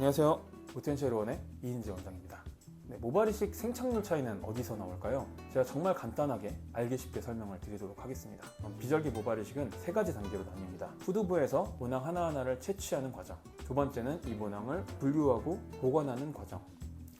안녕하세요. 포텐셜원의 이인재 원장입니다. 네, 모발이식 생착률 차이는 어디서 나올까요? 제가 정말 간단하게 알기 쉽게 설명을 드리도록 하겠습니다. 비절기 모발이식은 세 가지 단계로 나뉩니다. 후두부에서 모낭 하나하나를 채취하는 과정. 두 번째는 이 모낭을 분류하고 보관하는 과정.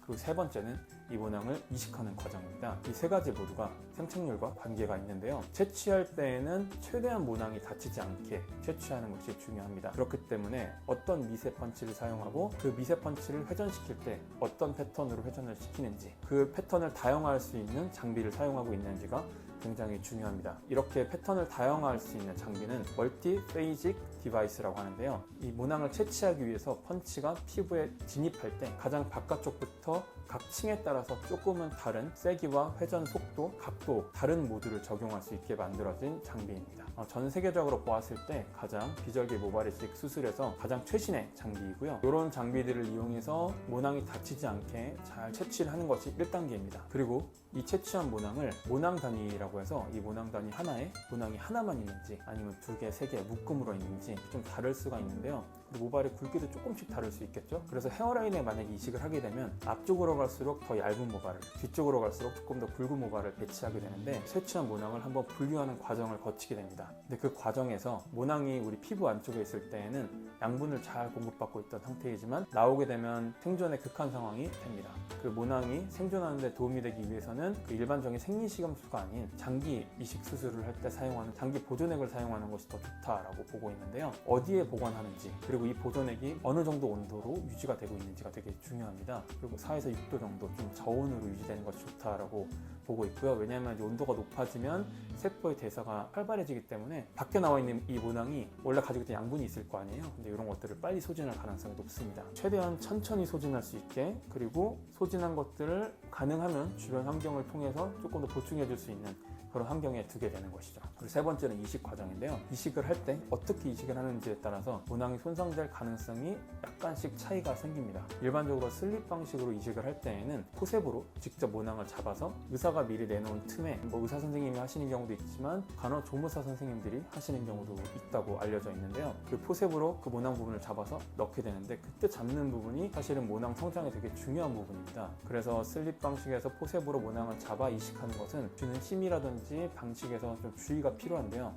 그리고 세 번째는 이 모낭을 이식하는 과정입니다. 이 세 가지 모두가 생착률과 관계가 있는데요. 채취할 때에는 최대한 모낭이 다치지 않게 채취하는 것이 중요합니다. 그렇기 때문에 어떤 미세 펀치를 사용하고 그 미세 펀치를 회전시킬 때 어떤 패턴으로 회전을 시키는지 그 패턴을 다양화할 수 있는 장비를 사용하고 있는지가 굉장히 중요합니다. 이렇게 패턴을 다양화할 수 있는 장비는 멀티 페이직 디바이스라고 하는데요. 이 모낭을 채취하기 위해서 펀치가 피부에 진입할 때 가장 바깥쪽부터 각 층에 따라 서 조금은 다른 세기와 회전 속도, 각도, 다른 모드를 적용할 수 있게 만들어진 장비입니다. 어, 전 세계적으로 보았을 때 가장 비절기 모발이식 수술에서 가장 최신의 장비이고요. 이런 장비들을 이용해서 모낭이 다치지 않게 잘 채취를 하는 것이 1단계입니다. 그리고 이 채취한 모낭을 모낭 단위라고 해서 이 모낭 단위 하나에 모낭이 하나만 있는지 아니면 두 개, 세 개 묶음으로 있는지 좀 다를 수가 있는데요. 모발의 굵기도 조금씩 다를 수 있겠죠. 그래서 헤어라인에 만약에 이식을 하게 되면 앞쪽으로 갈수록 더 얇은 모발을, 뒤쪽으로 갈수록 조금 더 굵은 모발을 배치하게 되는데 채취한 모낭을 한번 분류하는 과정을 거치게 됩니다. 근데 그 과정에서 모낭이 우리 피부 안쪽에 있을 때에는 양분을 잘 공급받고 있던 상태이지만 나오게 되면 생존의 극한 상황이 됩니다. 그 모낭이 생존하는데 도움이 되기 위해서는 그 일반적인 생리식염수가 아닌 장기 이식 수술을 할 때 사용하는 장기 보존액을 사용하는 것이 더 좋다라고 보고 있는데요. 어디에 보관하는지 그리고 이 보존액이 어느 정도 온도로 유지가 되고 있는지가 되게 중요합니다. 그리고 4에서 6도 정도 좀 저온으로 유지되는 것이 좋다라고 보고 있고요. 왜냐하면 온도가 높아지면 세포의 대사가 활발해지기 때문에 밖에 나와 있는 이 모낭이 원래 가지고 있던 양분이 있을 거 아니에요. 근데 이런 것들을 빨리 소진할 가능성이 높습니다. 최대한 천천히 소진할 수 있게 그리고 소진한 것들을 가능하면 주변 환경을 통해서 조금 더 보충해 줄 수 있는 그런 환경에 두게 되는 것이죠. 그리고 세 번째는 이식 과정인데요. 이식을 할 때 어떻게 이식을 하는지에 따라서 모낭이 손상될 가능성이 약간씩 차이가 생깁니다. 일반적으로 슬립 방식으로 이식을 할 때에는 포셉으로 직접 모낭을 잡아서 의사가 미리 내놓은 틈에 뭐 의사 선생님이 하시는 경우도 있지만 간호 조무사 선생님들이 하시는 경우도 있다고 알려져 있는데요. 그 포셉으로 그 모낭 부분을 잡아서 넣게 되는데 그때 잡는 부분이 사실은 모낭 성장에 되게 중요한 부분입니다. 그래서 슬립 방식에서 포셉으로 모낭을 잡아 이식하는 것은 주는 힘이라든지 방식에서 좀 주의가 필요한데요.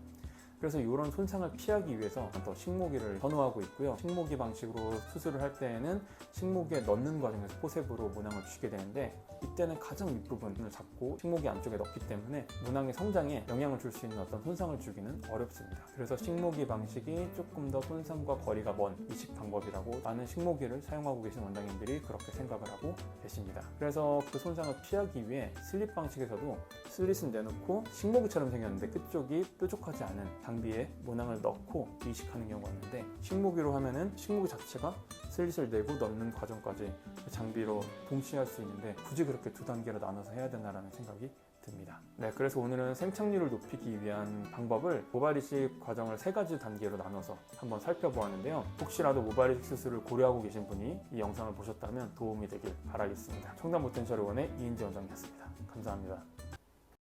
그래서 이런 손상을 피하기 위해서 더 식모기를 선호하고 있고요. 식모기 방식으로 수술을 할 때에는 식모기에 넣는 과정에서 포셉으로 모낭을 주게 되는데 이때는 가장 윗부분을 잡고 식모기 안쪽에 넣기 때문에 모낭의 성장에 영향을 줄 수 있는 어떤 손상을 주기는 어렵습니다. 그래서 식모기 방식이 조금 더 손상과 거리가 먼 이식 방법이라고 많은 식모기를 사용하고 계신 원장님들이 그렇게 생각을 하고 계십니다. 그래서 그 손상을 피하기 위해 슬립 방식에서도 슬릿은 내놓고 식모기처럼 생겼는데 끝쪽이 뾰족하지 않은 장비에 모낭을 넣고 이식하는 경우가 있는데 식모기로 하면은 식모기 자체가 슬릿을 내고 넣는 과정까지 그 장비로 동시에 할 수 있는데 굳이 그렇게 두 단계로 나눠서 해야 되나라는 생각이 듭니다. 네, 그래서 오늘은 생착률을 높이기 위한 방법을 모발 이식 과정을 세 가지 단계로 나눠서 한번 살펴보았는데요. 혹시라도 모발 이식 수술을 고려하고 계신 분이 이 영상을 보셨다면 도움이 되길 바라겠습니다. 청담 모텐셜 의원의 이인재 원장이었습니다. 감사합니다.